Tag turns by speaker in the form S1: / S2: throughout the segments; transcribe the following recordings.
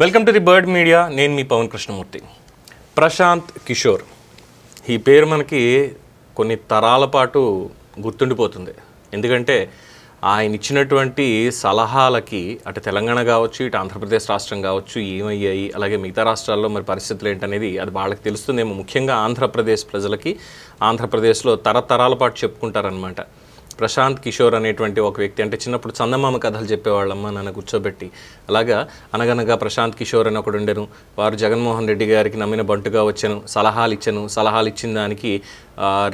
S1: Welcome to the bird media నేను మీ పవన్ కృష్ణమూర్తి. ప్రశాంత్ కిషోర్. ఈ పేరు మనకి కొన్ని తరాల పాటు గుర్తుండిపోతుంది. ఎందుకంటే ఆయన ఇచ్చినటువంటి సలహాలకి అటు తెలంగాణ కావచ్చు ఇటు ఆంధ్రప్రదేశ్ రాష్ట్రం కావచ్చు ఏమయ్యాయి అలాగే మిగతా రాష్ట్రాల్లో మరి పరిస్థితులు ఏంటనేది అది వాళ్ళకి తెలుస్తుందేమో. ముఖ్యంగా ఆంధ్రప్రదేశ్ ప్రజలకి ఆంధ్రప్రదేశ్లో తరతరాల పాటు చెప్పుకుంటారనమాట ప్రశాంత్ కిషోర్ అనేటువంటి ఒక వ్యక్తి. అంటే చిన్నప్పుడు చందమామ కథలు చెప్పేవాళ్ళమ్మ నన్ను కూర్చోబెట్టి. అలాగా అనగనగా ప్రశాంత్ కిషోర్ అని ఒకడు ఉండెను. వారు జగన్మోహన్ రెడ్డి గారికి నమ్మిన బంటుగా వచ్చాను. సలహాలు ఇచ్చాను సలహాలు ఇచ్చిన దానికి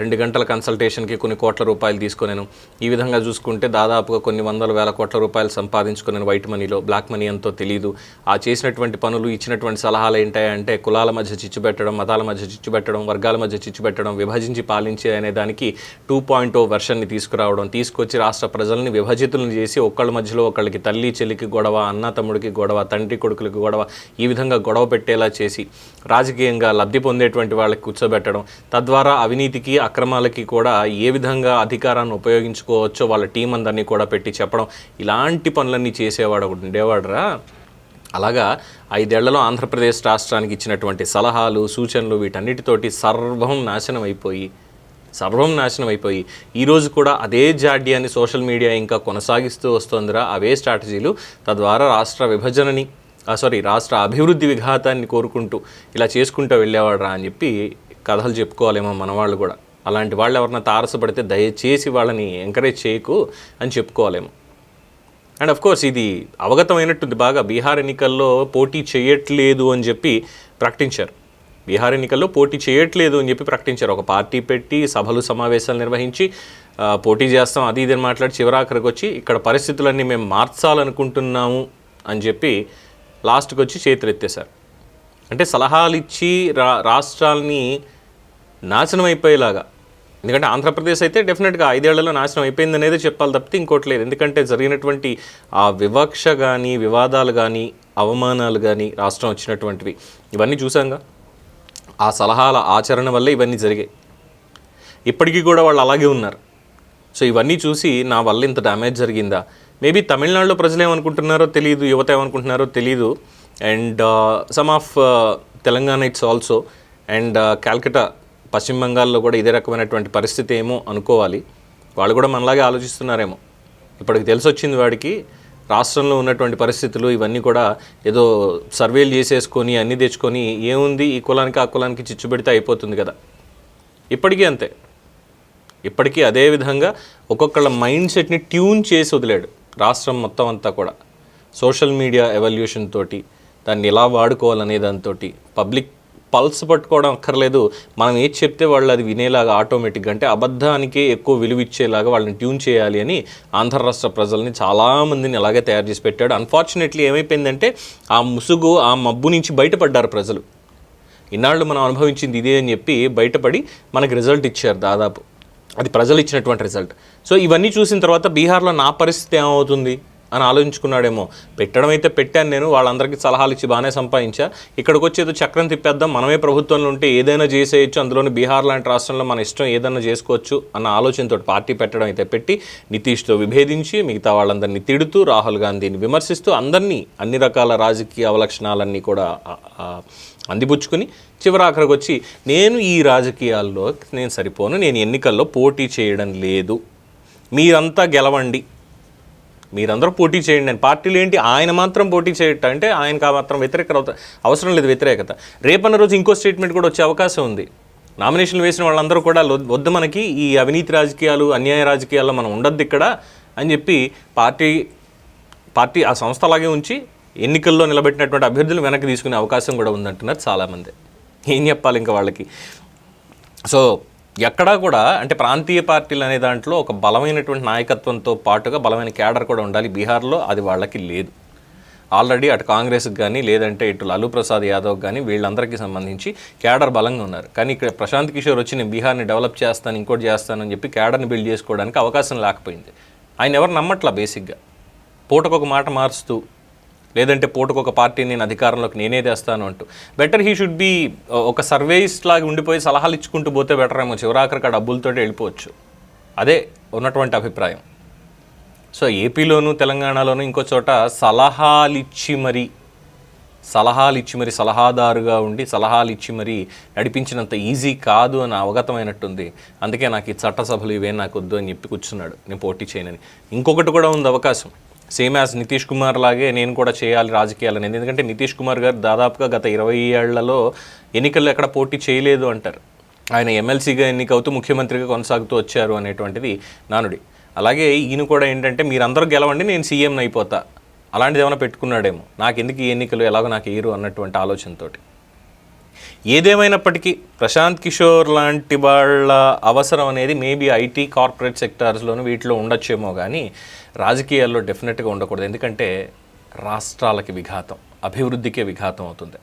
S1: రెండు గంటల కన్సల్టేషన్కి కొన్ని కోట్ల రూపాయలు తీసుకునేను. ఈ విధంగా చూసుకుంటే దాదాపుగా కొన్ని వందల వేల కోట్ల రూపాయలు సంపాదించుకునేను వైట్ మనీలో బ్లాక్ మనీ ఎంతో తెలియదు ఆ చేసినటువంటి పనులు ఇచ్చినటువంటి సలహాలు ఏంటంటే కులాల మధ్య చిచ్చు పెట్టడం మతాల మధ్య చిచ్చు పెట్టడం వర్గాల మధ్య చిచ్చు పెట్టడం విభజించి పాలించే అనే దానికి టూ పాయింట్ ఓ వెర్షన్ని తీసుకురావడం తీసుకొచ్చి రాష్ట్ర ప్రజల్ని విభజితులను చేసి ఒకళ్ళ మధ్యలో ఒకళ్ళకి తల్లి చెల్లికి గొడవ అన్న తమ్ముడికి గొడవ తండ్రి కొడుకులకి గొడవ ఈ విధంగా గొడవ పెట్టేలా చేసి రాజకీయంగా లబ్ధి పొందేటువంటి వాళ్ళకి కూర్చోబెట్టడం తద్వారా అవినీతి అవినీతికి అక్రమాలకి కూడా ఏ విధంగా అధికారాన్ని ఉపయోగించుకోవచ్చో వాళ్ళ టీం అందరినీ కూడా పెట్టి చెప్పడం ఇలాంటి పనులన్నీ చేసేవాడు ఒకటి ఉండేవాడురా. అలాగా ఐదేళ్ళలో ఆంధ్రప్రదేశ్ రాష్ట్రానికి ఇచ్చినటువంటి సలహాలు సూచనలు వీటన్నిటితోటి సర్వం నాశనం అయిపోయి సర్వం నాశనం అయిపోయి ఈరోజు కూడా అదే జాడ్యాన్ని సోషల్ మీడియా ఇంకా కొనసాగిస్తూ వస్తోందిరా అవే స్ట్రాటజీలు. తద్వారా రాష్ట్ర విభజనని సారీ రాష్ట్ర అభివృద్ధి విఘాతాన్ని కోరుకుంటూ ఇలా చేసుకుంటూ వెళ్ళేవాడురా అని చెప్పి కథలు చెప్పుకోవాలేమో మన వాళ్ళు కూడా. అలాంటి వాళ్ళు ఎవరన్నా తారసపడితే దయచేసి వాళ్ళని ఎంకరేజ్ చేయకు అని చెప్పుకోవాలేమో. అండ్ అఫ్ కోర్స్ ఇది అవగతమైనట్టుంది బాగా. బీహార్ ఎన్నికల్లో పోటీ చేయట్లేదు అని చెప్పి ప్రకటించారు. బీహార్ ఎన్నికల్లో పోటీ చేయట్లేదు అని చెప్పి ప్రకటించారు. ఒక పార్టీ పెట్టి సభలు సమావేశాలు నిర్వహించి పోటీ చేస్తాం అది ఇది అని మాట్లాడి చివరాఖరికి వచ్చి ఇక్కడ పరిస్థితులన్నీ మేము మార్చాలనుకుంటున్నాము అని చెప్పి లాస్ట్కి వచ్చి చేతులెత్తేశారు. అంటే సలహాలు ఇచ్చి రా రాష్ట్రాల్ని నాశనం అయిపోయేలాగా. ఎందుకంటే ఆంధ్రప్రదేశ్ అయితే డెఫినెట్గా ఐదేళ్ళలో నాశనం అయిపోయింది అనేది చెప్పాలి తప్పితే ఇంకోటి లేదు. ఎందుకంటే జరిగినటువంటి ఆ వివక్ష కానీ వివాదాలు కానీ అవమానాలు కానీ రాష్ట్రం వచ్చినటువంటివి. ఇవన్నీ చూసాంగా ఆ సలహాల ఆచరణ వల్ల ఇవన్నీ జరిగాయి. ఇప్పటికీ కూడా వాళ్ళు అలాగే ఉన్నారు. సో ఇవన్నీ చూసి నా వల్ల ఇంత డ్యామేజ్ జరిగిందా? మేబీ తమిళనాడులో ప్రజలు ఏమనుకుంటున్నారో తెలియదు యువత ఏమనుకుంటున్నారో తెలియదు and some of Telangana it's also and Calcutta పశ్చిమ బెంగాల్లో కూడా ఇదే రకమైనటువంటి పరిస్థితి ఏమో అనుకోవాలి. వాళ్ళు కూడా మనలాగే ఆలోచిస్తున్నారేమో. ఇప్పటికి తెలిసొచ్చింది వాడికి రాష్ట్రంలో ఉన్నటువంటి పరిస్థితులు ఇవన్నీ కూడా ఏదో సర్వేలు చేసేసుకొని అన్నీ తెచ్చుకొని ఏముంది ఈ కులానికి ఆ కులానికి చిచ్చు పెడితే అయిపోతుంది కదా. ఇప్పటికీ అంతే. ఇప్పటికీ అదే విధంగా ఒక్కొక్కళ్ళ మైండ్ సెట్ని ట్యూన్ చేసి వదిలాడు రాష్ట్రం మొత్తం అంతా కూడా. సోషల్ మీడియా ఎవల్యూషన్ తోటి దాన్ని ఎలా వాడుకోవాలనే దాంతో పబ్లిక్ పల్స్ పట్టుకోవడం అక్కర్లేదు. మనం ఏది చెప్తే వాళ్ళు అది వినేలాగా ఆటోమేటిక్గా అంటే అబద్ధానికే ఎక్కువ విలువ ఇచ్చేలాగా వాళ్ళని ట్యూన్ చేయాలి అని ఆంధ్ర రాష్ట్ర ప్రజల్ని చాలామందిని అలాగే తయారు చేసి పెట్టాడు. అన్ఫార్చునేట్లీ ఏమైపోయిందంటే ఆ ముసుగు ఆ మబ్బు నుంచి బయటపడ్డారు ప్రజలు. ఇన్నాళ్ళు మనం అనుభవించింది ఇదే అని చెప్పి బయటపడి మనకి రిజల్ట్ ఇచ్చారు దాదాపు. అది ప్రజలు ఇచ్చినటువంటి రిజల్ట్. సో ఇవన్నీ చూసిన తర్వాత బీహార్లో నా పరిస్థితి ఏమవుతుంది? అని ఆలోచించుకున్నాడేమో. పెట్టడం అయితే పెట్టాను నేను వాళ్ళందరికీ సలహాలు ఇచ్చి బాగానే సంపాదించా. ఇక్కడికి వచ్చి ఏదో చక్రం తిప్పేద్దాం మనమే ప్రభుత్వంలో ఉంటే ఏదైనా చేసేయచ్చు అందులోని బీహార్ లాంటి రాష్ట్రంలో మన ఇష్టం ఏదైనా చేసుకోవచ్చు అన్న ఆలోచనతో పార్టీ పెట్టడం అయితే పెట్టి నితీష్తో విభేదించి మిగతా వాళ్ళందరినీ తిడుతూ రాహుల్ గాంధీని విమర్శిస్తూ అందరినీ అన్ని రకాల రాజకీయ అవలక్షణాలన్నీ కూడా ఆ, అందిపుచ్చుకుని చివరాఖరికి వచ్చి నేను ఈ రాజకీయాల్లో నేను సరిపోను నేను ఎన్నికల్లో పోటీ చేయడం లేదు. మీరంతా గెలవండి. మీరందరూ పోటీ చేయండి. అని పార్టీలు ఏంటి? ఆయన మాత్రం పోటీ చేయట అంటే ఆయనకు ఆ మాత్రం వ్యతిరేకత అవసరం లేదు వ్యతిరేకత. రేపన్న రోజు ఇంకో స్టేట్మెంట్ కూడా వచ్చే అవకాశం ఉంది. నామినేషన్లు వేసిన వాళ్ళందరూ కూడా వద్ద వద్దు మనకి ఈ అవినీతి రాజకీయాలు అన్యాయ రాజకీయాల్లో మనం ఉండద్దు ఇక్కడ అని చెప్పి పార్టీ పార్టీ ఆ సంస్థ అలాగే ఉంచి ఎన్నికల్లో నిలబెట్టినటువంటి అభ్యర్థులు వెనక్కి తీసుకునే అవకాశం కూడా ఉందంటున్నారు చాలామంది. ఏం చెప్పాలి ఇంకా వాళ్ళకి? సో ఎక్కడా కూడా అంటే ప్రాంతీయ పార్టీలు అనే దాంట్లో ఒక బలమైనటువంటి నాయకత్వంతో పాటుగా బలమైన క్యాడర్ కూడా ఉండాలి. బీహార్లో అది వాళ్ళకి లేదు. ఆల్రెడీ అటు కాంగ్రెస్కి కానీ లేదంటే ఇటు లాలూ ప్రసాద్ యాదవ్ కానీ వీళ్ళందరికీ సంబంధించి క్యాడర్ బలంగా ఉన్నారు. కానీ ఇక్కడ ప్రశాంత్ కిషోర్ వచ్చి నేను బీహార్ని డెవలప్ చేస్తాను ఇంకోటి చేస్తానని చెప్పి క్యాడర్ని బిల్డ్ చేసుకోవడానికి అవకాశం లేకపోయింది. ఆయన ఎవరు నమ్మట్లా బేసిక్గా? పూటకొక మాట మారుస్తూ లేదంటే పూటకొక పార్టీ నేను అధికారంలోకి నేనే తెస్తాను అంటూ. బెటర్ హీ షుడ్ బి ఒక సర్వేస్ లాగా ఉండిపోయి సలహాలు ఇచ్చుకుంటూ పోతే బెటర్ ఏమో చివరాఖరికి ఆ డబ్బులతో వెళ్ళిపోవచ్చు. అదే ఉన్నటువంటి అభిప్రాయం. సో ఏపీలోను తెలంగాణలోను ఇంకో చోట సలహాలిచ్చి మరి సలహాలు ఇచ్చి మరి సలహాదారుగా ఉండి సలహాలు ఇచ్చి మరి నడిపించినంత ఈజీ కాదు అని అవగతమైనట్టుంది. అందుకే నాకు ఈ చట్టసభలు ఇవే నాకు వద్దు అని చెప్పి కూర్చున్నాడు. నేను పోటీ చేయనని. ఇంకొకటి కూడా ఉంది అవకాశం. సేమ్ యాజ్ నితీష్ కుమార్ లాగే నేను కూడా చేయాలి రాజకీయాలు అనేది ఎందుకంటే నితీష్ కుమార్ గారు దాదాపుగా గత ఇరవై ఏళ్ళలో ఎన్నికల్లో ఎక్కడ పోటీ చేయలేదు అంటారు. ఆయన ఎమ్మెల్సీగా ఎన్నికవుతూ ముఖ్యమంత్రిగా కొనసాగుతూ వచ్చారు అనేటువంటిది నానుడి. అలాగే ఈయన కూడా ఏంటంటే మీరందరూ గెలవండి నేను సీఎం అయిపోతా. అలాంటిది ఏమైనా పెట్టుకున్నాడేమో. నాకు ఎందుకు ఈ ఎన్నికలు ఎలాగో నాకు ఏరు అన్నటువంటి ఆలోచనతోటి. ఏదేమైనప్పటికీ ప్రశాంత్ కిషోర్ లాంటి వాళ్ళ అవసరం అనేది మేబీ ఐటీ కార్పొరేట్ సెక్టార్స్లోనూ వీటిలో ఉండొచ్చేమో కానీ రాజకీయాల్లో డెఫినెట్గా ఉండకూడదు. ఎందుకంటే రాష్ట్రాలకి విఘాతం అభివృద్ధికే విఘాతం అవుతుంది.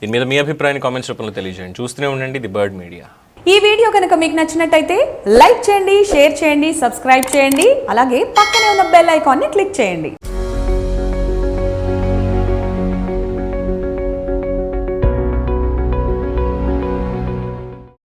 S1: దీని మీద మీ అభిప్రాయాన్ని కామెంట్స్ రూపంలో తెలియజేయండి. చూస్తూనే ఉండండి ది బర్డ్ మీడియా.
S2: ఈ వీడియో కనుక మీకు నచ్చినట్టయితే లైక్ చేయండి షేర్ చేయండి సబ్స్క్రైబ్ చేయండి అలాగే పక్కనే ఉన్న బెల్ ఐకాన్ని క్లిక్ చేయండి.